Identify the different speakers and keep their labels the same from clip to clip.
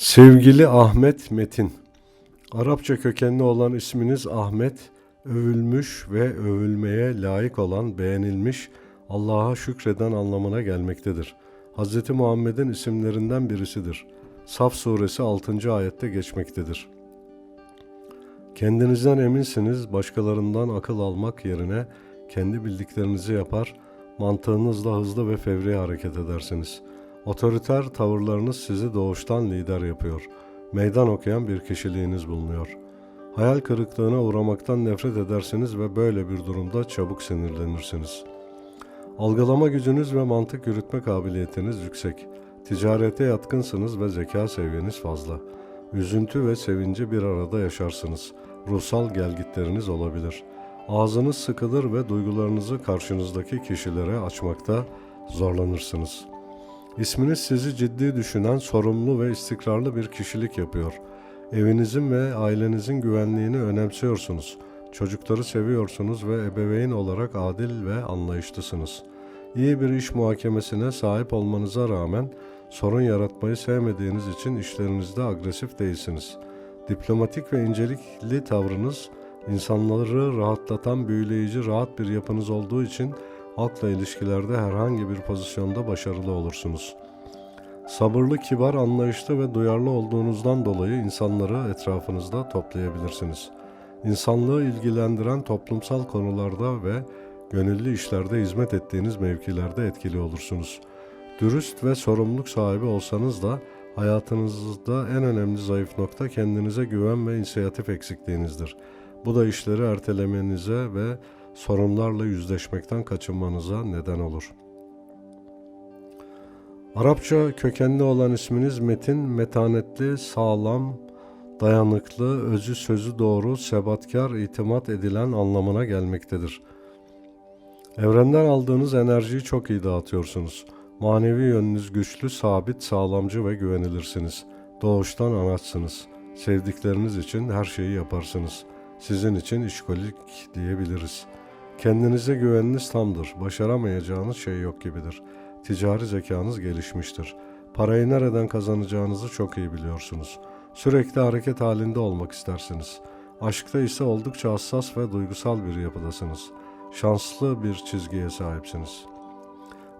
Speaker 1: Sevgili Ahmet Metin, Arapça kökenli olan isminiz Ahmet, övülmüş ve övülmeye layık olan, beğenilmiş, Allah'a şükreden anlamına gelmektedir. Hz. Muhammed'in isimlerinden birisidir. Saf suresi 6. ayette geçmektedir. Kendinizden eminsiniz, başkalarından akıl almak yerine kendi bildiklerinizi yapar, mantığınızla hızlı ve fevri hareket edersiniz. Otoriter tavırlarınız sizi doğuştan lider yapıyor. Meydan okuyan bir kişiliğiniz bulunuyor. Hayal kırıklığına uğramaktan nefret edersiniz ve böyle bir durumda çabuk sinirlenirsiniz. Algılama gücünüz ve mantık yürütme kabiliyetiniz yüksek. Ticarete yatkınsınız ve zeka seviyeniz fazla. Üzüntü ve sevinci bir arada yaşarsınız. Ruhsal gelgitleriniz olabilir. Ağzınız sıkılır ve duygularınızı karşınızdaki kişilere açmakta zorlanırsınız. İsminiz sizi ciddi düşünen, sorumlu ve istikrarlı bir kişilik yapıyor. Evinizin ve ailenizin güvenliğini önemsiyorsunuz. Çocukları seviyorsunuz ve ebeveyn olarak adil ve anlayışlısınız. İyi bir iş muhakemesine sahip olmanıza rağmen sorun yaratmayı sevmediğiniz için işlerinizde agresif değilsiniz. Diplomatik ve incelikli tavrınız insanları rahatlatan büyüleyici rahat bir yapınız olduğu için halkla ilişkilerde herhangi bir pozisyonda başarılı olursunuz. Sabırlı, kibar, anlayışlı ve duyarlı olduğunuzdan dolayı insanları etrafınızda toplayabilirsiniz. İnsanlığı ilgilendiren toplumsal konularda ve gönüllü işlerde hizmet ettiğiniz mevkilerde etkili olursunuz. Dürüst ve sorumluluk sahibi olsanız da hayatınızda en önemli zayıf nokta kendinize güven ve inisiyatif eksikliğinizdir. Bu da işleri ertelemenize ve sorunlarla yüzleşmekten kaçınmanıza neden olur. Arapça kökenli olan isminiz Metin, metanetli, sağlam, dayanıklı, özü sözü doğru, sebatkar, itimat edilen anlamına gelmektedir. Evrenden aldığınız enerjiyi çok iyi dağıtıyorsunuz. Manevi yönünüz güçlü, sabit, sağlamcı ve güvenilirsiniz. Doğuştan anaçsınız. Sevdikleriniz için her şeyi yaparsınız. Sizin için işkolik diyebiliriz. Kendinize güveniniz tamdır. Başaramayacağınız şey yok gibidir. Ticari zekanız gelişmiştir. Parayı nereden kazanacağınızı çok iyi biliyorsunuz. Sürekli hareket halinde olmak istersiniz. Aşkta ise oldukça hassas ve duygusal bir yapıdasınız. Şanslı bir çizgiye sahipsiniz.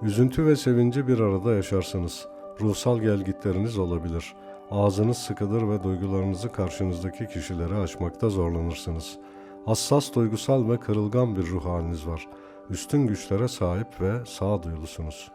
Speaker 1: Üzüntü ve sevinci bir arada yaşarsınız. Ruhsal gelgitleriniz olabilir. Ağzınız sıkılır ve duygularınızı karşınızdaki kişilere açmakta zorlanırsınız. Hassas, duygusal ve kırılgan bir ruh haliniz var. Üstün güçlere sahip ve sağduyulusunuz.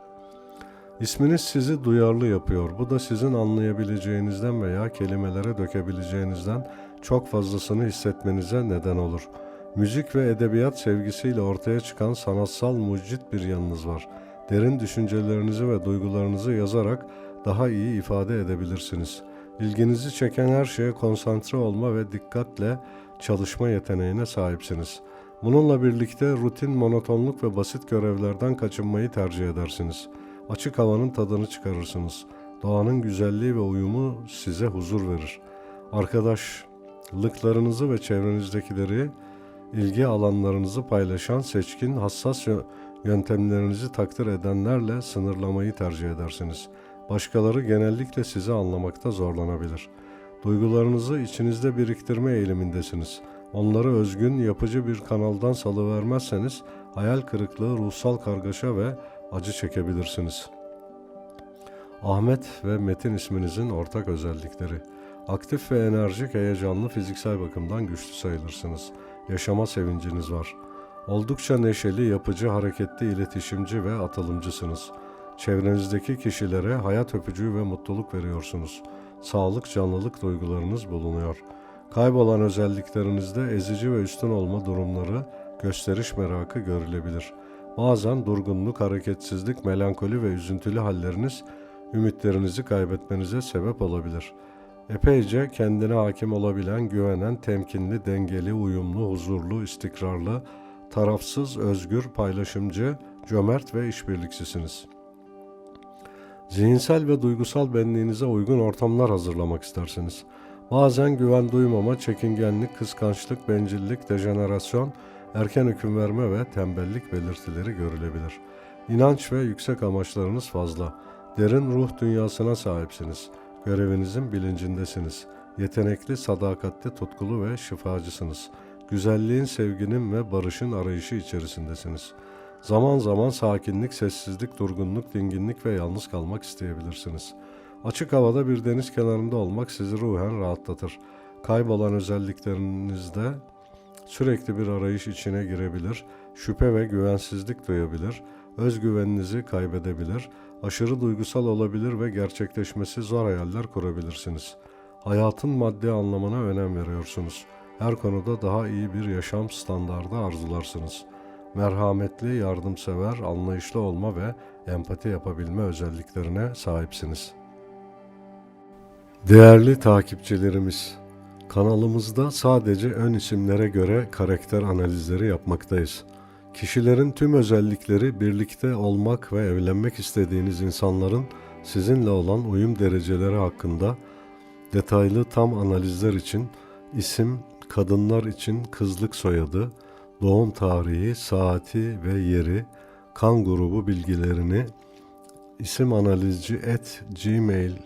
Speaker 1: İsminiz sizi duyarlı yapıyor. Bu da sizin anlayabileceğinizden veya kelimelere dökebileceğinizden çok fazlasını hissetmenize neden olur. Müzik ve edebiyat sevgisiyle ortaya çıkan sanatsal mucit bir yanınız var. Derin düşüncelerinizi ve duygularınızı yazarak daha iyi ifade edebilirsiniz. İlginizi çeken her şeye konsantre olma ve dikkatle çalışma yeteneğine sahipsiniz. Bununla birlikte rutin, monotonluk ve basit görevlerden kaçınmayı tercih edersiniz. Açık havanın tadını çıkarırsınız. Doğanın güzelliği ve uyumu size huzur verir. Arkadaşlıklarınızı ve çevrenizdekileri, ilgi alanlarınızı paylaşan seçkin, hassas yöntemlerinizi takdir edenlerle sınırlamayı tercih edersiniz. Başkaları genellikle sizi anlamakta zorlanabilir. Duygularınızı içinizde biriktirme eğilimindesiniz. Onları özgün, yapıcı bir kanaldan salıvermezseniz hayal kırıklığı, ruhsal kargaşa ve acı çekebilirsiniz. Ahmet ve Metin isminizin ortak özellikleri. Aktif ve enerjik, heyecanlı, fiziksel bakımdan güçlü sayılırsınız. Yaşama sevinciniz var. Oldukça neşeli, yapıcı, hareketli, iletişimci ve atılımcısınız. Çevrenizdeki kişilere hayat öpücüğü ve mutluluk veriyorsunuz. Sağlık, canlılık duygularınız bulunuyor. Kaybolan özelliklerinizde ezici ve üstün olma durumları, gösteriş merakı görülebilir. Bazen durgunluk, hareketsizlik, melankoli ve üzüntülü halleriniz ümitlerinizi kaybetmenize sebep olabilir. Epeyce kendine hakim olabilen, güvenen, temkinli, dengeli, uyumlu, huzurlu, istikrarlı, tarafsız, özgür, paylaşımcı, cömert ve işbirlikçisiniz. Zihinsel ve duygusal benliğinize uygun ortamlar hazırlamak istersiniz. Bazen güven duymama, çekingenlik, kıskançlık, bencillik, dejenerasyon, erken hüküm verme ve tembellik belirtileri görülebilir. İnanç ve yüksek amaçlarınız fazla. Derin ruh dünyasına sahipsiniz. Görevinizin bilincindesiniz. Yetenekli, sadakatli, tutkulu ve şifacısınız. Güzelliğin, sevginin ve barışın arayışı içerisindesiniz. Zaman zaman sakinlik, sessizlik, durgunluk, dinginlik ve yalnız kalmak isteyebilirsiniz. Açık havada bir deniz kenarında olmak sizi ruhen rahatlatır. Kaybolan özelliklerinizde sürekli bir arayış içine girebilir, şüphe ve güvensizlik duyabilir, özgüveninizi kaybedebilir, aşırı duygusal olabilir ve gerçekleşmesi zor hayaller kurabilirsiniz. Hayatın maddi anlamına önem veriyorsunuz. Her konuda daha iyi bir yaşam standardı arzularsınız. Merhametli, yardımsever, anlayışlı olma ve empati yapabilme özelliklerine sahipsiniz. Değerli takipçilerimiz, kanalımızda sadece ön isimlere göre karakter analizleri yapmaktayız. Kişilerin tüm özellikleri birlikte olmak ve evlenmek istediğiniz insanların sizinle olan uyum dereceleri hakkında detaylı tam analizler için isim, kadınlar için kızlık soyadı, doğum tarihi, saati ve yeri, kan grubu bilgilerini isim analizci at gmail.com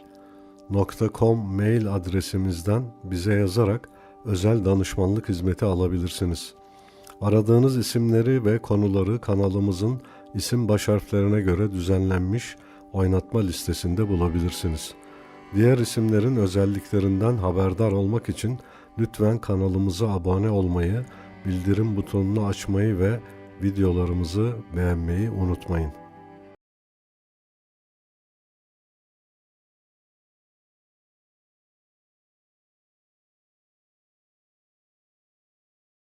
Speaker 1: mail adresimizden bize yazarak özel danışmanlık hizmeti alabilirsiniz. Aradığınız isimleri ve konuları kanalımızın isim baş harflerine göre düzenlenmiş oynatma listesinde bulabilirsiniz. Diğer isimlerin özelliklerinden haberdar olmak için lütfen kanalımıza abone olmayı, bildirim butonunu açmayı ve videolarımızı beğenmeyi unutmayın.